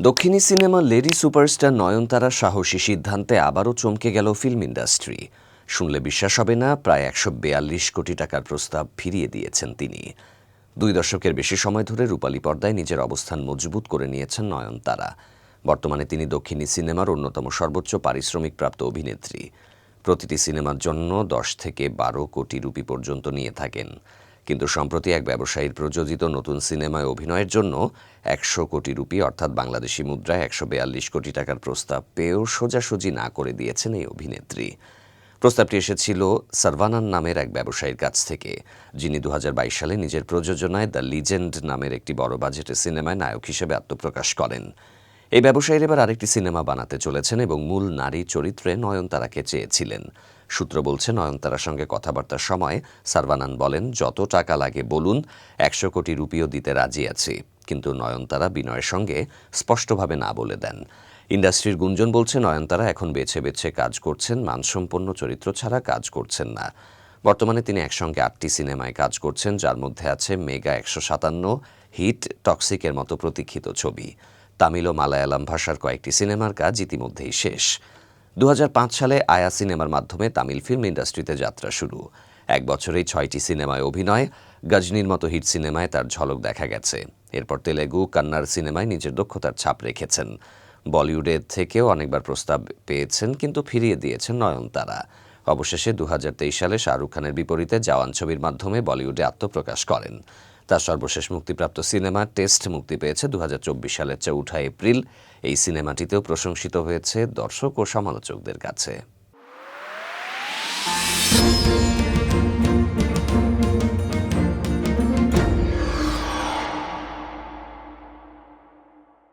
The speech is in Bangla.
দক্ষিণী সিনেমা লেডি সুপারস্টার নয়নতারার সাহসী সিদ্ধান্তে আবারও চমকে গেল ফিল্ম ইন্ডাস্ট্রি। শুনলে বিশ্বাস হবে না, প্রায় একশো বেয়াল্লিশ কোটি টাকার প্রস্তাব ফিরিয়ে দিয়েছেন তিনি। দুই দশকের বেশি সময় ধরে রূপালী পর্দায় নিজের অবস্থান মজবুত করে নিয়েছেন নয়নতারা। বর্তমানে তিনি দক্ষিণী সিনেমার অন্যতম সর্বোচ্চ পারিশ্রমিক প্রাপ্ত অভিনেত্রী। প্রতিটি সিনেমার জন্য দশ থেকে বারো কোটি রুপি পর্যন্ত নিয়ে থাকেন। কিন্তু সম্প্রতি এক ব্যবসায়ীর প্রযোজিত নতুন সিনেমায় অভিনয়ের জন্য একশো কোটি রুপি, অর্থাৎ বাংলাদেশি মুদ্রায় একশো বেয়াল্লিশ কোটি টাকার প্রস্তাব পেয়েও সোজাসুজি না করে দিয়েছেন এই অভিনেত্রী। প্রস্তাবটি এসেছিল সার্ভানান নামের এক ব্যবসায়ীর কাছ থেকে, যিনি দু হাজার বাইশ সালে নিজের প্রযোজনায় দ্য লিজেন্ড নামের একটি বড় বাজেটের সিনেমায় নায়ক হিসেবে আত্মপ্রকাশ করেন। এই ব্যবসায়ীর এবার আরেকটি সিনেমা বানাতে চলেছেন এবং মূল নারী চরিত্রে নয়নতারাকে চেয়েছিলেন। সূত্র বলছে, নয়নতারার সঙ্গে কথাবার্তার সময় সারবানান বলেন, যত টাকা লাগে বলুন, একশো কোটি রুপিও দিতে রাজি আছি। কিন্তু নয়নতারা বিনয়ের সঙ্গে স্পষ্টভাবে না বলে দেন। ইন্ডাস্ট্রির গুঞ্জন বলছে, নয়নতারা এখন বেছে বেছে কাজ করছেন, মানসম্পন্ন চরিত্র ছাড়া কাজ করছেন না। বর্তমানে তিনি একসঙ্গে আটটি সিনেমায় কাজ করছেন, যার মধ্যে আছে মেগা একশো সাতান্ন, হিট, টক্সিকের মতো প্রতীক্ষিত ছবি। তামিল ও মালায়ালাম ভাষার কয়েকটি সিনেমার কাজ ইতিমধ্যেই শেষ। দু হাজার পাঁচ সালে আয়া সিনেমার মাধ্যমে তামিল ফিল্ম ইন্ডাস্ট্রিতে যাত্রা শুরু। এক বছরেই ছয়টি সিনেমায় অভিনয়, গজনীর মতো হিট সিনেমায় তার ঝলক দেখা গেছে। এরপর তেলেগু, কান্নার সিনেমায় নিজের দক্ষতার ছাপ রেখেছেন। বলিউডের থেকেও অনেকবার প্রস্তাব পেয়েছেন, কিন্তু ফিরিয়ে দিয়েছেন নয়নতারা। অবশেষে দুহাজার তেইশ সালে শাহরুখ খানের বিপরীতে জওয়ান ছবির মাধ্যমে বলিউডে আত্মপ্রকাশ করেন। তার সর্বশেষ মুক্তিপ্রাপ্ত সিনেমা টেস্ট মুক্তি পেয়েছে দু হাজার চব্বিশ সালের চৌঠা এপ্রিল। এই সিনেমাটিতেও প্রশংসিত হয়েছে দর্শক ও সমালোচকদের কাছে।